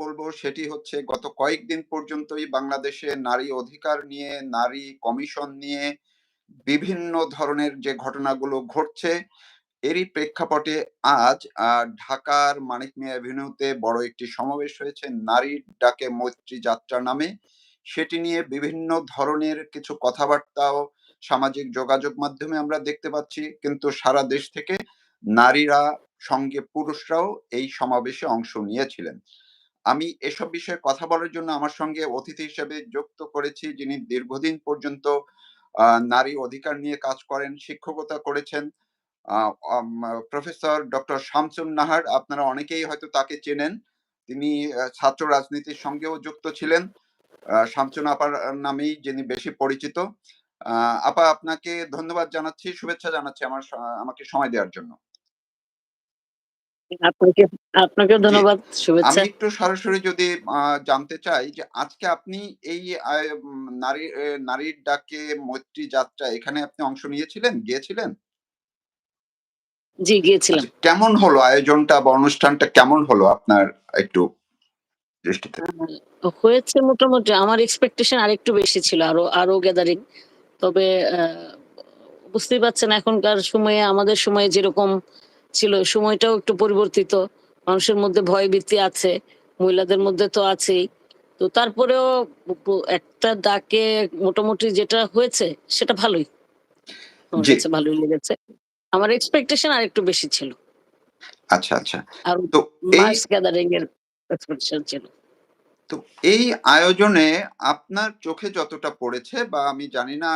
বলব সেটি হচ্ছে গত কয়েকদিন পর্যন্তই বাংলাদেশে নারী অধিকার নিয়ে, নারী কমিশন নিয়ে বিভিন্ন ধরনের যে ঘটনাগুলো ঘটছে, এরই প্রেক্ষাপটে আজ ঢাকার মানিক মিয়া এভিনিউতে বড় একটি সমাবেশ হয়েছে নারীর ডাকে মৈত্রী যাত্রা নামে। সেটি নিয়ে বিভিন্ন ধরনের কিছু কথাবার্তাও সামাজিক যোগাযোগ মাধ্যমে আমরা দেখতে পাচ্ছি। কিন্তু সারা দেশ থেকে নারীরা সঙ্গে পুরুষরাও এই সমাবেশে অংশ নিয়েছিলেন। আমি এসব বিষয়ে কথা বলার জন্য আমার সঙ্গে অতিথি হিসেবে যুক্ত করেছি যিনি দীর্ঘদিন পর্যন্ত নারী অধিকার নিয়ে কাজ করেন, শিক্ষকতা করেছেন। প্রফেসর ডক্টর শামসুন নাহার আপনারা অনেকেই হয়তো তাকে চেনেন। তিনি ছাত্র রাজনীতির সঙ্গেও যুক্ত ছিলেন। শামসুন আপার নামেই যিনি বেশি পরিচিত। আপা আপনাকে ধন্যবাদ জানাচ্ছি, শুভেচ্ছা জানাচ্ছি আমার আমাকে সময় দেওয়ার জন্য। আপনাকে আপনাকেও জি। ধন্যবাদ। আমি একটু সরাসরি যদি জানতে চাই যে আজকে আপনি এই নারী নারীর ডাকে মৈত্রী যাত্রা এখানে আপনি অংশ নিয়েছিলেন? গিয়েছিলেন? জি, গিয়েছিলাম। আচ্ছা, কেমন হলো আয়োজনটা বা অনুষ্ঠানটা কেমন হলো আপনার একটু দৃষ্টিতে? হয়েছে মোটামুটি আমার এক্সপেকটেশন আরেকটু বেশি ছিল। আরও, আরও গ্যাদারিং। তবে বুঝতেই পারছেন এখনকার সময়ে আমাদের সময়ে যেরকম ছিল সময়টাও একটু পরিবর্তিত। মানুষের মধ্যে ভয় ভীতি আছে। মহিলাদের মধ্যে তো আছেই। তো তারপরেও একটা ডাকে মোটামুটি যেটা হয়েছে সেটা ভালোই। আমার কাছে ভালোই লেগেছে। আমার এক্সপেকটেশন আরেকটু বেশি ছিল। আচ্ছা, আচ্ছা। আর তো এই মাস গ্যাদারিং এর এক্সপেকটেশন ছিল। তো এই আয়োজনে আপনার চোখে যতটা পড়েছে বা আমি জানি না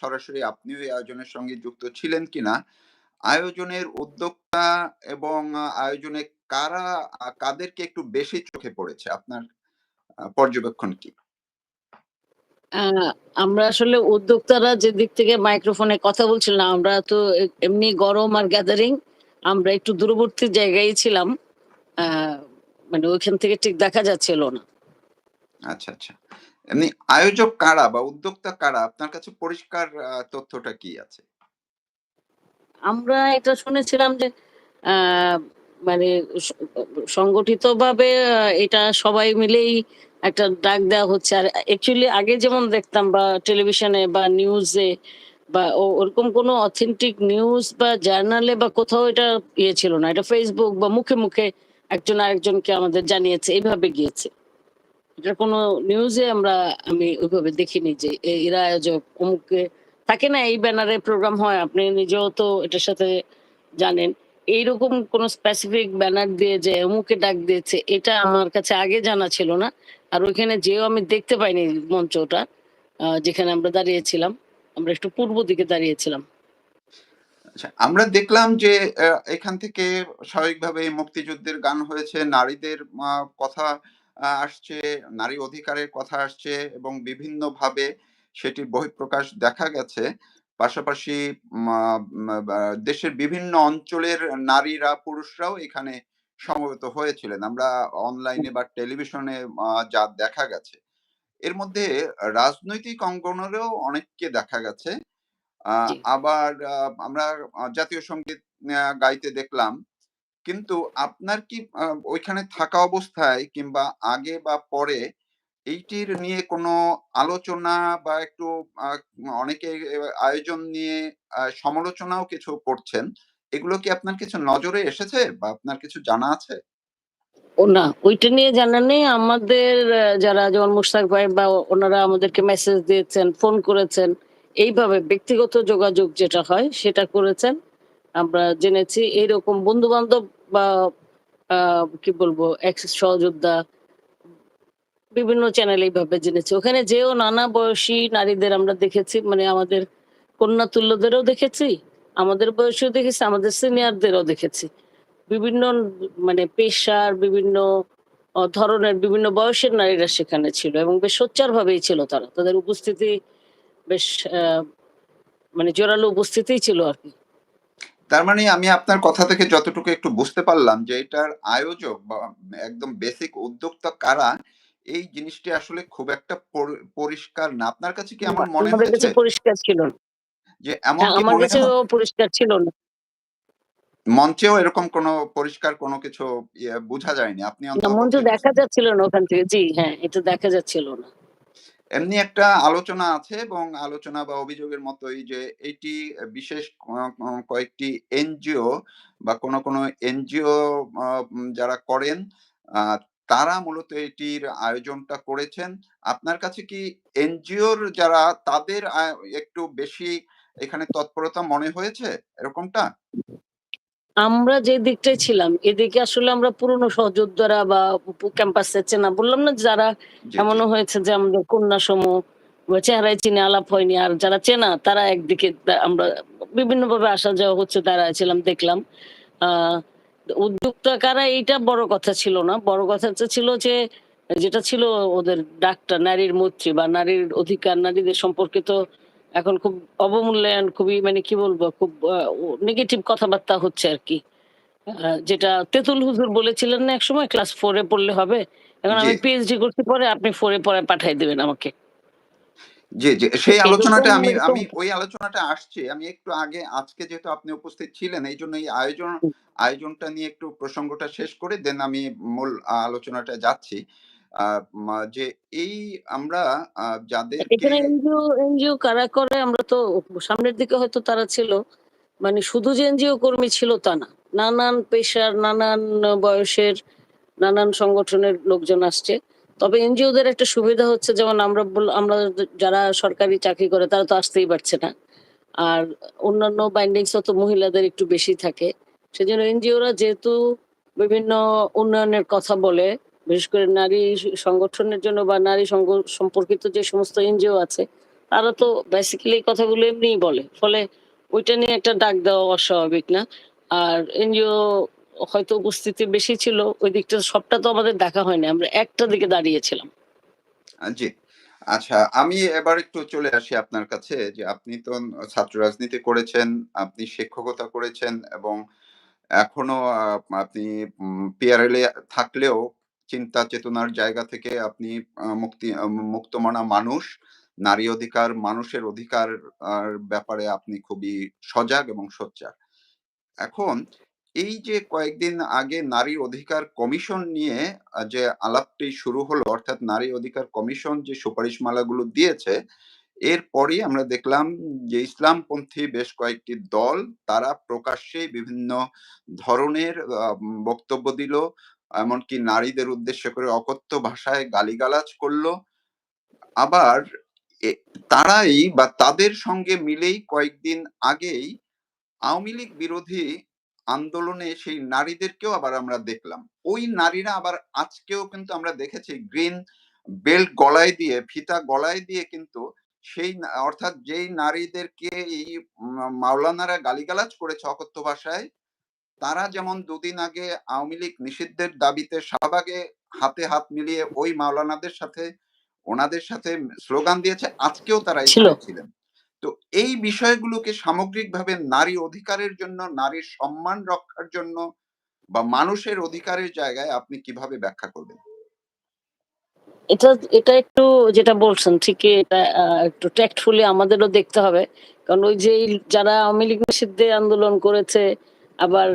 সরাসরি আপনিও এই আয়োজনের সঙ্গে যুক্ত ছিলেন কিনা। আয়োজনের উদ্যোক্তা এবং আয়োজনে কারা কাদেরকে একটু বেশি চোখে পড়েছে? আপনার পর্যবেক্ষণ কি? আমরা আসলে উদ্যোক্তারা যে দিক থেকে মাইক্রোফোনে কথা বলছিলাম, আমরা তো এমনি গরম আর গ্যাদারিং আমরা একটু দূরবর্তী জায়গায় ছিলাম। মানে ওইখান থেকে ঠিক দেখা যাচ্ছিল না। আচ্ছা, আচ্ছা। এমনি আয়োজক কারা বা উদ্যোক্তা কারা? আপনার কাছে পরিষ্কার তথ্যটা কি আছে? আমরা এটা শুনেছিলাম যে মানে সংগঠিতভাবে এটা সবাই মিলেই একটা ডাক দেওয়া হচ্ছে। আর অ্যাকচুয়ালি আগে যেমন দেখতাম বা টেলিভিশনে বা নিউজে বা ওরকম কোনো অথেন্টিক নিউজ বা জার্নালে বা কোথাও এটা ইয়ে ছিল না। এটা ফেসবুক বা মুখে, মুখে একজন আরেকজনকে আমাদের জানিয়েছে। এইভাবে গিয়েছে। এটা কোনো নিউজে আমরা আমি ওইভাবে দেখিনি যে এরা আয়োজক অমুককে থাকে না এই ব্যানারে প্রোগ্রাম হয় আপনি নিজেও তো এটার সাথে জানেন। এইরকম কোন স্পেসিফিক ব্যানার দিয়ে যে অমুকে ডাক দিয়েছে এটা আমার কাছে আগে জানা ছিল না। আর ওইখানে যেয়েও আমি দেখতে পাইনি মঞ্চটা। যেখানে আমরা দাঁড়িয়েছিলাম। আমরা একটু পূর্ব দিকে দাঁড়িয়েছিলাম। আচ্ছা, আমরা দেখলাম যে এখান থেকে স্বাভাবিকভাবে মুক্তিযুদ্ধের গান হয়েছে, নারীদের কথা আসছে, নারী অধিকারের কথা আসছে এবং বিভিন্নভাবে সেটি বহিঃপ্রকাশ দেখা গেছে। পাশাপাশি দেশের বিভিন্ন অঞ্চলের নারীরা, পুরুষরাও এখানে সমবেত হয়েছিলেন। আমরা অনলাইনে বা টেলিভিশনে যা দেখা গেছে। এর মধ্যে রাজনৈতিক অঙ্গনেরও অনেককে দেখা গেছে। আবার আমরা জাতীয় সংগীত আ গাইতে দেখলাম। কিন্তু আপনার কি ওইখানে থাকা অবস্থায় কিংবা আগে বা পরে এইটির নিয়ে কোনো আলোচনা বা একটু অনেকে আয়োজন নিয়ে সমালোচনাও কিছু করছেন। এগুলো কি আপনার কিছু নজরে এসেছে বা আপনার কিছু জানা আছে? ও না, ওইটা নিয়ে জানা নেই। আমাদের যারা যেমন মুশতাক ভাই বা ওনারা আমাদেরকে মেসেজ দিয়েছেন, ফোন করেছেন। এইভাবে ব্যক্তিগত যোগাযোগ যেটা হয় সেটা করেছেন। আমরা জেনেছি এইরকম বন্ধু-বান্ধব বা আ কি বলব এক্স সহযোদ্ধা বিভিন্ন চ্যানেলে এইভাবে জেনেছি। ওখানে যেও নানা বয়সী নারীদের আমরা দেখেছি। মানে আমাদের কন্যা তুল্যদেরও দেখেছি, আমাদের বয়সীও দেখেছি, আমাদের সিনিয়রদেরও দেখেছি। বিভিন্ন মানে পেশার বিভিন্ন ধরনের বিভিন্ন বয়সের নারীরা সেখানে ছিল এবং বেশ সোচ্চার ভাবেই ছিল তারা। তাদের উপস্থিতি বেশ মানে জোরালো উপস্থিতিই ছিল আর কি তার মানে আমি আপনার কথা থেকে যতটুকু একটু বুঝতে পারলাম যে এটার আয়োজক বা একদম বেসিক উদ্যোক্তা কারা, এই জিনিসটি আসলে খুব একটা পরিষ্কার না। আপনার কাছে কি না, এমন মনে কাছে হয়েছে? পরিষ্কার ছিল যে এমন হ্যাঁ, আমার কাছেও পরিষ্কার ছিল না। মঞ্চেও এরকম কোনো পরিষ্কার কোনো কিছু ইয়ে বোঝা যায়নি। আপনি মঞ্চ দেখা যাচ্ছিল না ওখান থেকে। জি, হ্যাঁ, এটা দেখা যাচ্ছিল না। এমনি একটা আলোচনা আছে এবং আলোচনা বা অভিযোগের মতোই যে এটি বিশেষ কয়েকটি এনজিও বা কোন কোন এনজিও যারা করেন তারা মূলত এটির আয়োজনটা করেছেন। আপনার কাছে কি এনজিওর যারা তাদের একটু বেশি এখানে তৎপরতা মনে হয়েছে এরকমটা? আমরা যে দিকটায় ছিলাম এদিকে আসলে আমরা পুরনো সহযোদ্ধারা বা ক্যাম্পাসে চেনা বললাম না যারা। এমনও হয়েছে যে আমাদের কন্যা সমূহ চেহারায় চিনে আলাপ হয়নি। আর যারা চেনা তারা একদিকে আমরা বিভিন্নভাবে আসা যাওয়া হচ্ছে দাঁড়ায় ছিলাম দেখলাম। আ উদ্যোক্তা কারা এইটা বড় কথা ছিল না। বড় কথাটা ছিল যে যেটা ছিল ওদের ডাক্তার নারীর মৈত্রী বা নারীর অধিকার নারীদের সম্পর্কিত এখন খুব অবমূল্যায়ন খুবই মানে কি বলব খুব নেগেটিভ কথাবার্তা হচ্ছে আরকি। আ যেটা তেতুল হুজুর বলেছিলেন না একসময় ক্লাস ফোরে পড়লে হবে। এখন আমি পিএইচডি করছি পরে আপনি 4 এ পড়ায় দেবেন আমাকে। জি, জি। সেই আলোচনাটা আমি আমি ওই আলোচনাটা আসছি। আমি একটু আগে আজকে যেহেতু আপনি উপস্থিত ছিলেন এইজন্য এই আয়োজন আয়োজনটা নিয়ে একটু প্রসঙ্গটা শেষ করে দেন আমি মূল আ আলোচনাটায় যাচ্ছি। যে এই আমরা এখানে এনজিও এনজিও কারা করে আমরা তো সামনের দিকে হয়তো তারা ছিল। মানে শুধু যে এনজিও কর্মী ছিল তা না। নানান পেশার, নানান বয়সের, নানান সংগঠনের লোকজন আসছে। তবে এনজিওদের একটা সুবিধা হচ্ছে যেমন আমরা আমরা যারা সরকারি চাকরি করে তারা তো আসতেই পারছে না। আর অন্যান্য বাইন্ডিংস তো মহিলাদের একটু বেশি থাকে। সেজন্য এনজিওরা যেহেতু বিভিন্ন উন্নয়নের কথা বলে, বিশেষ করে নারী সংগঠনের জন্য বা নারী সম্পর্কিত যে সমস্ত এনজিও আছে, তারা তো বেসিক্যালি এই কথাগুলো এমনিই বলে। ফলে ওইটা নিয়ে একটা ডাক দেওয়া অস্বাভাবিক না। আর এনজিও হয়তো উপস্থিতি বেশি ছিল। ওই দিকটা সবটা তো আমাদের দেখা হয়নি। আমরা একটা দিকে দাঁড়িয়েছিলাম। জি। আচ্ছা আমি এবার একটু চলে আসি আপনার কাছে যে আপনি তো ছাত্র রাজনীতি করেছেন, আপনি শিক্ষকতা করেছেন এবং এখনও আপনি পিআরএল এ থাকলেও চিন্তা চেতনার জায়গা থেকে আপনি মুক্তি মুক্তমনা মানুষ। নারী অধিকার, মানুষের অধিকার ব্যাপারে আপনি খুবই সজাগ এবং সোচ্চার। এখন এই যে কয়েকদিন আগে নারী অধিকার কমিশন নিয়ে যে আলাপটি শুরু হলো অর্থাৎ নারী অধিকার কমিশন যে সুপারিশমালাগুলো দিয়েছে, এরপরই আমরা দেখলাম যে ইসলামপন্থী বেশ কয়েকটি দল তারা প্রকাশ্যেই বিভিন্ন ধরনের বক্তব্য দিল। এমনকি নারীদের উদ্দেশ্য করে অকথ্য ভাষায় গালিগালাজ করল। আবার তারাই বা তাদের সঙ্গে মিলেই কয়েকদিন আগেই আওয়ামী লীগ বিরোধী আন্দোলনে সেই নারীদেরকেও আবার আমরা দেখলাম। ওই নারীরা আবার আজকেও কিন্তু আমরা দেখেছি গ্রিন বেল্ট গলায় দিয়ে, ফিতা গলায় দিয়ে কিন্তু সেই অর্থাৎ যেই নারীদেরকে এই মাওলানারা গালিগালাজ করেছে অকথ্য ভাষায়, তারা যেমন দুদিন আগে আওয়ামী লীগ নিষিদ্ধের দাবিতে শাহবাগে হাতে হাত মিলিয়ে ওই মাওলানাদের সাথে ওনাদের সাথে স্লোগান দিয়েছে, আজকেও তারা ছিলেন। তো এই বিষয়গুলোকে সামগ্রিকভাবে নারী অধিকারের জন্য, নারীর সম্মান রক্ষার জন্য বা মানুষের অধিকারের জায়গায় আপনি কীভাবে ব্যাখ্যা করবেন? এটা এটা একটু যেটা বলছেন ঠিকই এটা একটু ট্যাক্টফুলি আমাদেরও দেখতে হবে। কারণ ওই যে যারা আওয়ামী লীগ নিষিদ্ধে আন্দোলন করেছে, আবার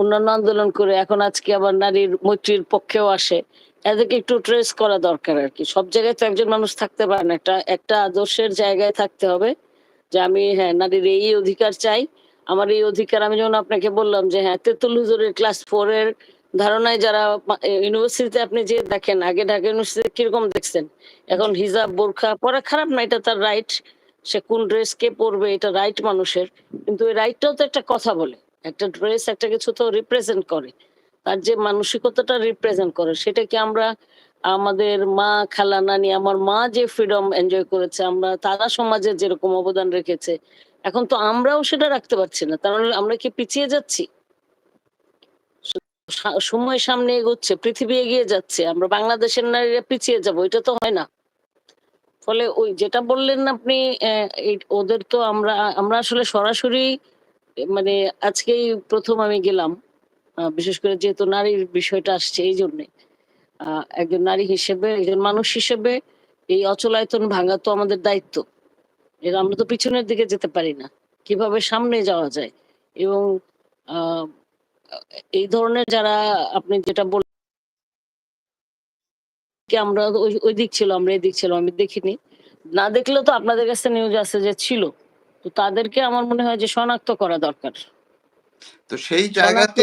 অন্যান্য আন্দোলন করে এখন আজকে আবার নারীর মৈত্রীর পক্ষেও আসে। এদেরকে একটু ট্রেস করা দরকার আর কি সব জায়গায় তো একজন মানুষ থাকতে পারে না। একটা একটা আদর্শের জায়গায় থাকতে হবে। যে আমি হ্যাঁ, নারীর এই অধিকার চাই। আমার এই অধিকার আমি যেমন আপনাকে বললাম যে হ্যাঁ, তেঁতুল হুজুরের ক্লাস 4 এর ধারণায় যারা ইউনিভার্সিটিতে আপনি যেয়ে দেখেন, আগে ঢাকা ইউনিভার্সিটিতে কীরকম দেখছেন? এখন হিজাব, বোরখা পরা খারাপ না, এটা তার রাইট। সে কোন ড্রেস কে পরবে এটা রাইট মানুষের। কিন্তু এই রাইটটাও তো একটা কথা বলে। একটা ড্রেস একটা কিছু তো রিপ্রেজেন্ট করে। তার যে মানসিকতাটা রিপ্রেজেন্ট করে সেটা কি আমরা আমাদের মা, খালা, নানি, আমার মা যে ফ্রিডম এনজয় করেছে, আমরা তারা সমাজে যেরকম অবদান রেখেছে, এখন তো আমরাও সেটা রাখতে পারছি না। তার আমরা কি পিছিয়ে যাচ্ছি? সময় সামনে এগোচ্ছে, পৃথিবী এগিয়ে যাচ্ছে। আমরা বাংলাদেশের নারীরা পিছিয়ে যাব। এটা তো হয় না। ফলে ওই যেটা বললেন আপনি ওদের তো আমরা আমরা আসলে সরাসরি মানে আজকেই ১ম আমি গেলাম। বিশেষ করে যেহেতু নারীর বিষয়টা আসছে এইজন্যে। আ একজন নারী হিসেবে, একজন মানুষ হিসেবে এই অচলায়তন ভাঙা তো আমাদের দায়িত্ব। এর আমরা তো পিছনের দিকে যেতে পারি না। কীভাবে সামনে যাওয়া যায় এবং এই ধরনের যারা আপনি যেটা বল আমরা ওই দিক ছিল, আমরা এদিক ছিলাম। আমি দেখিনি। না দেখলেও তো আপনাদের কাছে নিউজ আছে যে ছিল। তো তাদেরকে আমার মনে হয় যে শনাক্ত করা দরকার। তো সেই জায়গাতে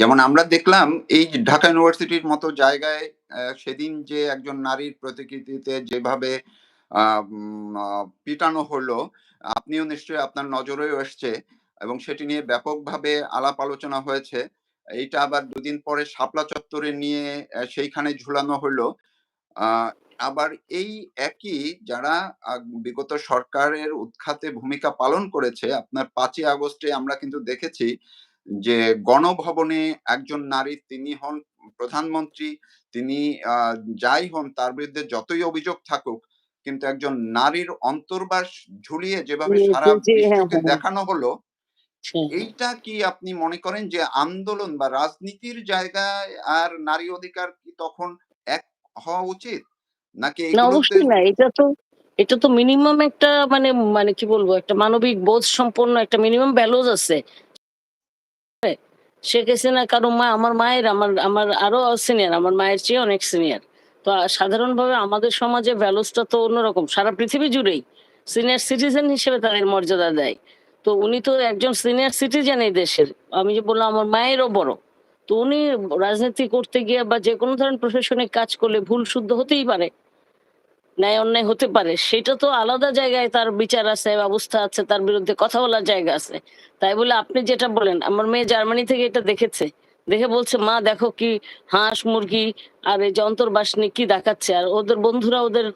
যেমন আমরা দেখলাম এই ঢাকা ইউনিভার্সিটির মতো জায়গায় সেদিন যে একজন নারীর প্রতিকৃতিতে যেভাবে পিটানো হলো, আপনিও নিশ্চয়ই আপনার নজরেও এসছে এবং সেটি নিয়ে ব্যাপকভাবে আলাপ আলোচনা হয়েছে। এইটা আবার দুদিন পরে শাপলা চত্বরে নিয়ে সেইখানে ঝুলানো হলো। আবার এই একই যারা বিগত সরকারের উৎখাতে ভূমিকা পালন করেছে, আপনার পাঁচই আগস্টে আমরা কিন্তু দেখেছি যে গণভবনে একজন নারী তিনি হন প্রধানমন্ত্রী, তিনি যাই হন তার বিরুদ্ধে যতই অভিযোগ থাকুক, কিন্তু একজন নারীর অন্তর্বাস ঝুলিয়ে যেভাবে সারা হ্যাঁ, বিশ্বকে হ্যাঁ। দেখানো হলো, হ্যাঁ। এইটা কি আপনি মনে করেন যে আন্দোলন বা রাজনীতির জায়গায় আর নারী অধিকার কি তখন এক হওয়া উচিত? নাকি না অবশ্যই না। এটা তো এটা তো মিনিমাম একটা মানে মানে কি বলব একটা মানবিক বোধ সম্পন্ন একটা মিনিমাম ভ্যালুস আছে। শেখ হাসিনা কারও মা আমার মায়ের আমার আমার আরও সিনিয়র আমার মায়ের চেয়ে অনেক সিনিয়র। তো সাধারণভাবে আমাদের সমাজে ভ্যালুসটা তো অন্যরকম। সারা পৃথিবী জুড়েই সিনিয়র সিটিজেন হিসেবে তাদের মর্যাদা দেয়। তো উনি তো একজন সিনিয়র সিটিজেন এই দেশের। আমি যে বললাম আমার মায়েরও বড়। তো উনি রাজনীতি করতে গিয়ে বা যে কোনো ধরনের প্রশাসনিক কাজ করলে ভুল শুদ্ধ হতেই পারে। ন্যায় অন্যায় হতে পারে। সেটা তো আলাদা জায়গায় তার বিচার আছে, ব্যবস্থা আছে, তার বিরুদ্ধে কথা বলার জায়গা আছে। তাই বলে আপনি যেটা বলেন আমার মেয়ে জার্মানি থেকে এটা দেখেছে। দেখে বলছে, "মা দেখো কি হাঁস, মুরগি আর এই যে অন্তর্বাসনী কি দেখাচ্ছে।" আর ওদের বন্ধুরা ওদের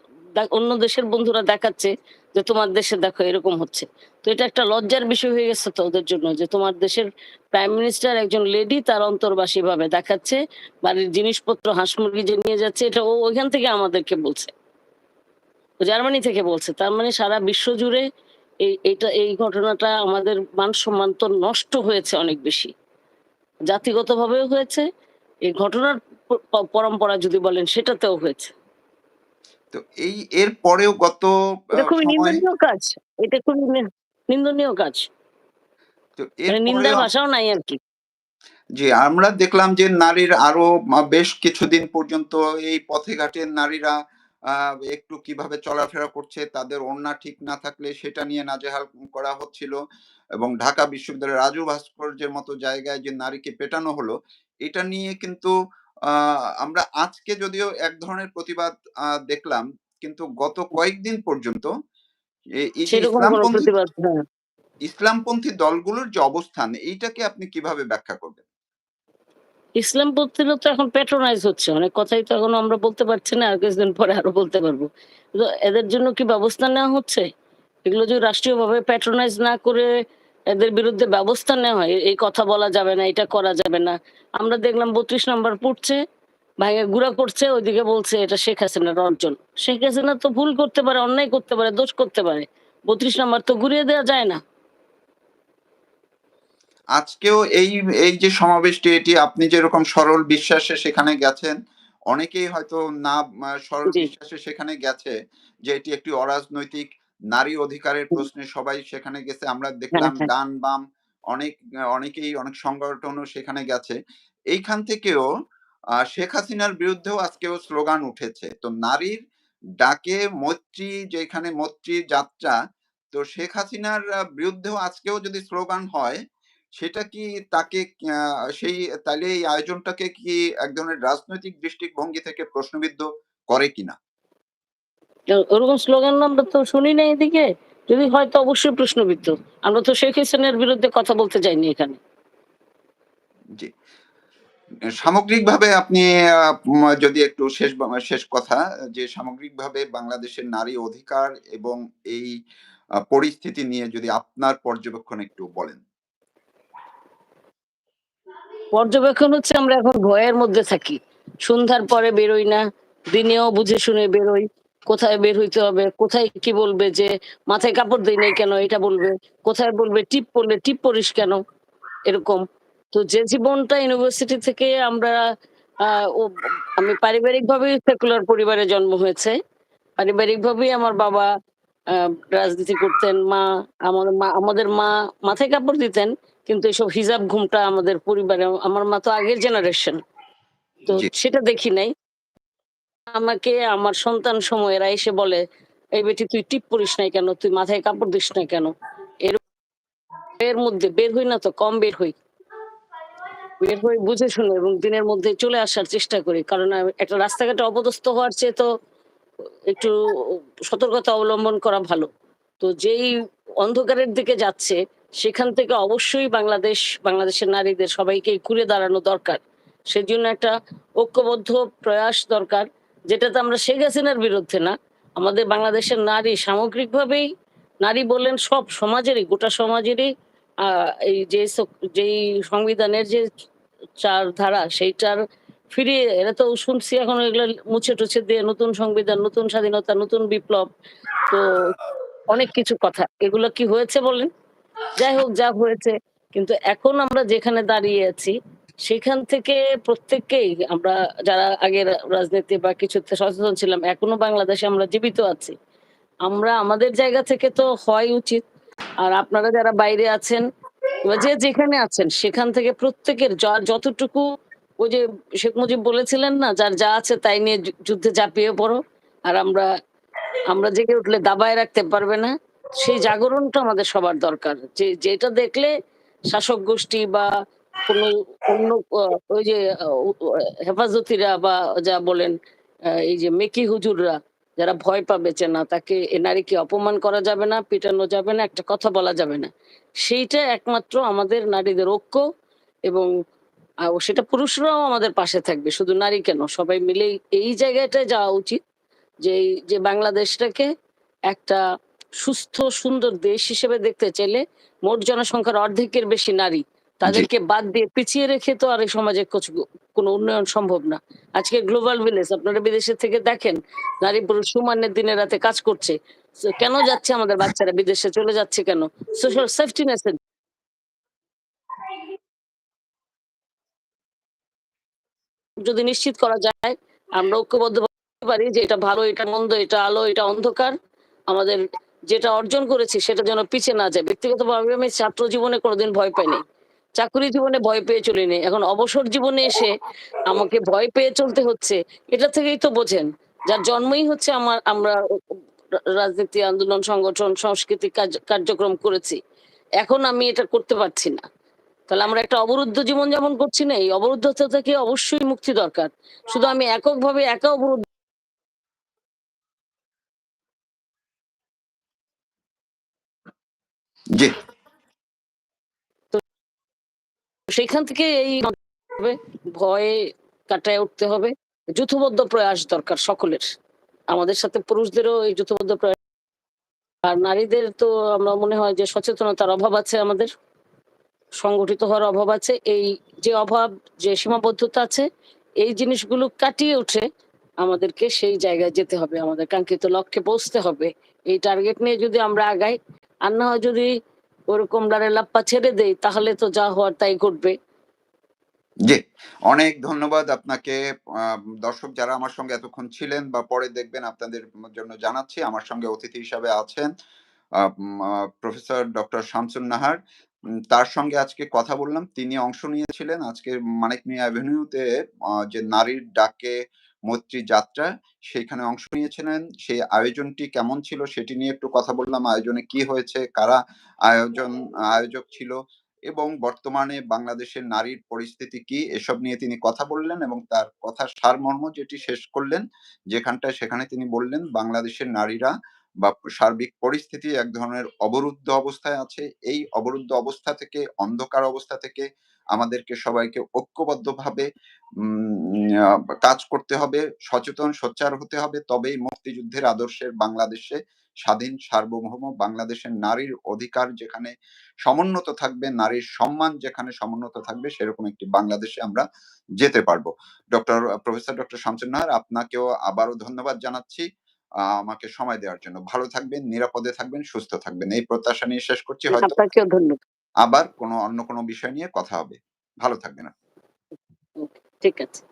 অন্য দেশের বন্ধুরা দেখাচ্ছে যে, "তোমার দেশে দেখো এরকম হচ্ছে।" তো এটা একটা লজ্জার বিষয় হয়ে গেছে তো ওদের জন্য যে তোমার দেশের প্রাইম মিনিস্টার একজন লেডি তার অন্তর্বাসী ভাবে দেখাচ্ছে। বাড়ির জিনিসপত্র হাঁস, মুরগি যে নিয়ে যাচ্ছে এটা ও ওইখান থেকে আমাদেরকে বলছে। জার্মানি থেকে বলছে। তার মানে সারা বিশ্ব জুড়ে এই এইটা এই ঘটনাটা আমাদের মান-সম্মান তো নষ্ট হয়েছে অনেক বেশি। জাতিগতভাবেও হয়েছে। এই ঘটনার পরম্পরা যদি বলেন সেটাতেও হয়েছে। তো এই এর পরেও গত খুবই নিন্দনীয় কাজ। এটা খুবই নিন্দনীয় কাজ। তো মানে এরপরেও ভাষাও নাই আরকি। জি, আমরা দেখলাম যে নারীর আরও বেশ কিছুদিন পর্যন্ত এই পথে ঘাটে নারীরা একটু কীভাবে চলাফেরা করছে, তাদের ওড়না ঠিক না থাকলে সেটা নিয়ে নাজেহাল করা হচ্ছিল এবং ঢাকা বিশ্ববিদ্যালয়ের রাজু ভাস্কর্যের মতো জায়গায় যে নারীকে পেটানো হলো, এটা নিয়ে কিন্তু আমরা আজকে যদিও এক ধরনের প্রতিবাদ দেখলাম, কিন্তু গত কয়েকদিন পর্যন্ত ইসলামপন্থী হ্যাঁ। ইসলামপন্থী দলগুলোর যে অবস্থান, এইটাকে আপনি কীভাবে ব্যাখ্যা করবেন? ইসলামপন্থীরা তো এখন প্যাট্রোনাইজ হচ্ছে। অনেক কথাই তো এখনও আমরা বলতে পারছি না। আর কিছুদিন পরে আরও বলতে পারব। এদের জন্য কি ব্যবস্থা নেওয়া হচ্ছে? এগুলো যদি রাষ্ট্রীয়ভাবে প্যাট্রোনাইজ না করে এদের বিরুদ্ধে ব্যবস্থা নেওয়া হয়, এই কথা বলা যাবে না, এটা করা যাবে না। আমরা দেখলাম ৩২ নাম্বার পড়ছে ভাইঙা গুড়া করছে, ওইদিকে বলছে এটা শেখ হাসিনার অর্জন। শেখ হাসিনা তো ভুল করতে পারে, অন্যায় করতে পারে, দোষ করতে পারে। ৩২ নাম্বার তো ঘুরিয়ে দেওয়া যায় না। আজকেও এই এই যে সমাবেশটি এটি আপনি যেরকম সরল বিশ্বাসে সেখানে গেছেন, অনেকেই হয়তো না সরল বিশ্বাসে সেখানে গেছে যে এটি একটি অরাজনৈতিক নারী অধিকারের প্রশ্নে সবাই সেখানে গেছে। আমরা দেখলাম। ডান বাম অনেক অনেকেই অনেক সংগঠনও সেখানে গেছে। এইখান থেকেও শেখ হাসিনার বিরুদ্ধেও আজকেও স্লোগান উঠেছে। তো নারীর ডাকে মৈত্রী যেখানে মৈত্রী যাত্রা, তো শেখ হাসিনার বিরুদ্ধেও আজকেও যদি স্লোগান হয়, সেটা কি তাকে সেই তাহলে এই আয়োজনটাকে কি এক ধরনের রাজনৈতিক দৃষ্টিভঙ্গি থেকে প্রশ্নবিদ্ধ করে কিনা? ওরকম স্লোগান আমরা তো শুনি না এদিকে। যদি হয় তো অবশ্যই প্রশ্নবিদ্ধ। আমরা তো শেখ হাসিনার বিরুদ্ধে কথা বলতে যাইনি এখানে। জি। সামগ্রিকভাবে আপনি যদি একটু শেষ শেষ কথা যে সামগ্রিকভাবে বাংলাদেশের নারী অধিকার এবং এই পরিস্থিতি নিয়ে যদি আপনার পর্যবেক্ষণ একটু বলেন। পর্যবেক্ষণ হচ্ছে আমরা এখন ভয়ের মধ্যে থাকি। সন্ধ্যার পরে বেরোই না। দিনেও বুঝে শুনে বেরোই। কোথায় বের হইতে হবে, কোথায় কি বলবে যে মাথায় কাপড় দেই নাই কেন এটা বলবে। কোথায় বলবে টিপ পড়লে টিপ পড়িস কেন? এরকম। তো যে জীবনটা ইউনিভার্সিটি থেকে আমরা আমি পারিবারিকভাবেই সেকুলার পরিবারে জন্ম হয়েছে। পারিবারিক ভাবেই আমার বাবা রাজনীতি করতেন। মা আমার মা আমাদের মা মাথায় কাপড় দিতেন। কিন্তু এসব হিজাব ঘুমটা আমাদের পরিবারে আমার মা তো আগের জেনারেশন তো সেটা দেখি নাই আমাকে আমার সন্তান সময়েরা এসে বলে, এই বেটি, তুই টিপ পরিস নাই কেন? তুই মাথায় কাপড় দিস না কেন? এর এর মধ্যে বের হই না তো, কম বের হই। বের হই বুঝে শুনে এবং দিনের মধ্যে চলে আসার চেষ্টা করি। কারণ একটা রাস্তাঘাটে অপদস্থ হওয়ার চেয়ে তো একটু সতর্কতা অবলম্বন করা ভালো। তো যেই অন্ধকারের দিকে যাচ্ছে, সেখান থেকে অবশ্যই বাংলাদেশ, বাংলাদেশের নারীদের সবাইকে ঘুরে দাঁড়ানো দরকার। সেজন্য একটা ঐক্যবদ্ধ প্রয়াস দরকার। যেটাতে আমরা শেখ হাসিনার বিরুদ্ধে না, আমাদের বাংলাদেশের নারী সামগ্রিকভাবেই, নারী বললেন সব সমাজেরই, গোটা সমাজেরই এই যে যেই সংবিধানের যে চার ধারা সেইটার ফিরিয়ে, এরা তো শুনছি এখন এগুলো মুছে টুছে দিয়ে নতুন সংবিধান, নতুন স্বাধীনতা, নতুন বিপ্লব, তো অনেক কিছু কথা। এগুলো কি হয়েছে বলেন? যাই হোক, যা হয়েছে, কিন্তু এখন আমরা যেখানে দাঁড়িয়ে আছি সেখান থেকে প্রত্যেককেই আমরা যারা আগের রাজনীতি বা কিছুতে সচেতন ছিলাম, এখনও বাংলাদেশে আমরা জীবিত আছি। আমরা আমাদের জায়গা থেকে তো হয় উচিত। আর আপনারা যারা বাইরে আছেন যে যেখানে আছেন, সেখান থেকে প্রত্যেকের যার যতটুকু ওই যে শেখ মুজিব বলেছিলেন না, যার যা আছে তাই নিয়ে যুদ্ধে ঝাঁপিয়ে পড়ো। আর আমরা আমরা জেগে উঠলে দাবায় রাখতে পারবে না। সেই জাগরণটা আমাদের সবার দরকার। যে, যেটা দেখলে শাসক গোষ্ঠী বা অন্য ওই যে হেফাজতিরা বা যা বলেন এই যে মেকি হুজুররা, যারা ভয় পাবে না, তাকে এ নারীকে অপমান করা যাবে না, পিটানো যাবে না, একটা কথা বলা যাবে না। সেইটা একমাত্র আমাদের নারীদের ঐক্য এবং সেটা পুরুষরাও আমাদের পাশে থাকবে, শুধু নারী কেন, সবাই মিলে এই জায়গাটায় যাওয়া উচিত, যে যে বাংলাদেশটাকে একটা সুস্থ, সুন্দর দেশ হিসেবে দেখতে চাইলে মোট জনসংখ্যার অর্ধেকের বেশি নারী তাদেরকে বাদ দিয়ে পিছিয়ে রেখে তো আর এই সমাজে কোনো উন্নয়ন সম্ভব না। আজকে গ্লোবাল ভিলেজ, আপনারা বিদেশে থেকে দেখেন, নারী পুরুষ সমানের দিনে রাতে কাজ করছে। কেন যাচ্ছে আমাদের বাচ্চারা বিদেশে? চলে যাচ্ছে কেন? সোশ্যাল সেফটি নেসের যদি নিশ্চিত করা যায়, আমরা ঐক্যবদ্ধ পারি যে এটা ভালো, এটা মন্দ, এটা আলো, এটা অন্ধকার। আমাদের যেটা অর্জন করেছি, সেটা যেন পিছে না যায়। ব্যক্তিগতভাবে আমি ছাত্র জীবনে কোনোদিন ভয় পাইনি। চাকরি জীবনে ভয় পেয়ে চলিনি। এখন অবসর জীবনে এসে আমাকে ভয় পেয়ে চলতে হচ্ছে, এটা থেকেই তো বোঝেন। যার জন্মই হচ্ছে আমার, আমরা রাজনীতি, আন্দোলন, সংগঠন, সাংস্কৃতিক কার্য- কার্যক্রম করেছি। এখন আমি এটা করতে পারছি না। তাহলে আমরা একটা অবরুদ্ধ জীবন যেমন করছি না? এই অবরুদ্ধতা থেকে অবশ্যই মুক্তি দরকার। শুধু আমি এককভাবে একা অবরুদ্ধ জি। সেখান থেকে এই ভয়ে কাটায় উঠতে হবে। যুথবদ্ধ প্রয়াস দরকার সকলের। আমাদের সাথে পুরুষদেরও এই যুথবদ্ধ প্রয়াস আর নারীদের তো আমরা মনে হয় যে সচেতনতার অভাব আছে আমাদের। সংগঠিত হওয়ার অভাব আছে। এই যে অভাব, যে সীমাবদ্ধতা আছে, এই জিনিসগুলো কাটিয়ে উঠে আমাদেরকে সেই জায়গায় যেতে হবে। আমাদের কাঙ্ক্ষিত লক্ষ্যে পৌঁছতে হবে। এই টার্গেট নিয়ে যদি আমরা আগাই, আর না হয় যদি ওরকম ডারে লাপ্পা ছেড়ে দেই, তাহলে তো যা হওয়ার তাই ঘটবে। জি, অনেক ধন্যবাদ আপনাকে। দর্শক যারা আমার সঙ্গে এতক্ষণ ছিলেন বা পরে দেখবেন আপনাদের জন্য জানাচ্ছি, আমার সঙ্গে অতিথি হিসাবে আছেন প্রফেসর ডক্টর শামসুন নাহার। তার সঙ্গে আজকে কথা বললাম। তিনি অংশ নিয়েছিলেন আজকে মানিক মিয়া অ্যাভিনিউতে যে নারীর ডাকে মৈত্রী যাত্রা সেখানে অংশ নিয়েছিলেন। সেই আয়োজনটি কেমন ছিল সেটি নিয়ে একটু কথা বললাম। আয়োজনে কি হয়েছে, কারা আয়োজন, আয়োজক ছিল এবং বর্তমানে বাংলাদেশের নারীর পরিস্থিতি কি, এসব নিয়ে তিনি কথা বললেন এবং তার কথার সারমর্ম যেটি শেষ করলেন, যেখানটায় সেখানে তিনি বললেন, বাংলাদেশের নারীরা বা সার্বিক পরিস্থিতি এক ধরনের অবরুদ্ধ অবস্থায় আছে। এই অবরুদ্ধ অবস্থা থেকে, অন্ধকার অবস্থা থেকে আমাদেরকে সবাইকে ঐক্যবদ্ধভাবে কাজ করতে হবে, সচেতন, সোচ্চার হতে হবে। তবেই মুক্তিযুদ্ধের আদর্শের বাংলাদেশে স্বাধীন, সার্বভৌম বাংলাদেশের নারীর অধিকার যেখানে সমুন্নত থাকবে, নারীর সম্মান যেখানে সমুন্নত থাকবে, সেরকম একটি বাংলাদেশে আমরা যেতে পারব। Doctor, professor doctor Shamsun Nahar, আপনাকেও আবারও ধন্যবাদ জানাচ্ছি আমাকে সময় দেওয়ার জন্য। ভালো থাকবেন, নিরাপদে থাকবেন, সুস্থ থাকবেন। এই প্রত্যাশা নিয়ে শেষ করছি, হয়তো আবার কোনো অন্য কোনো বিষয় নিয়ে কথা হবে। ভালো থাকবেন ঠিক আছে।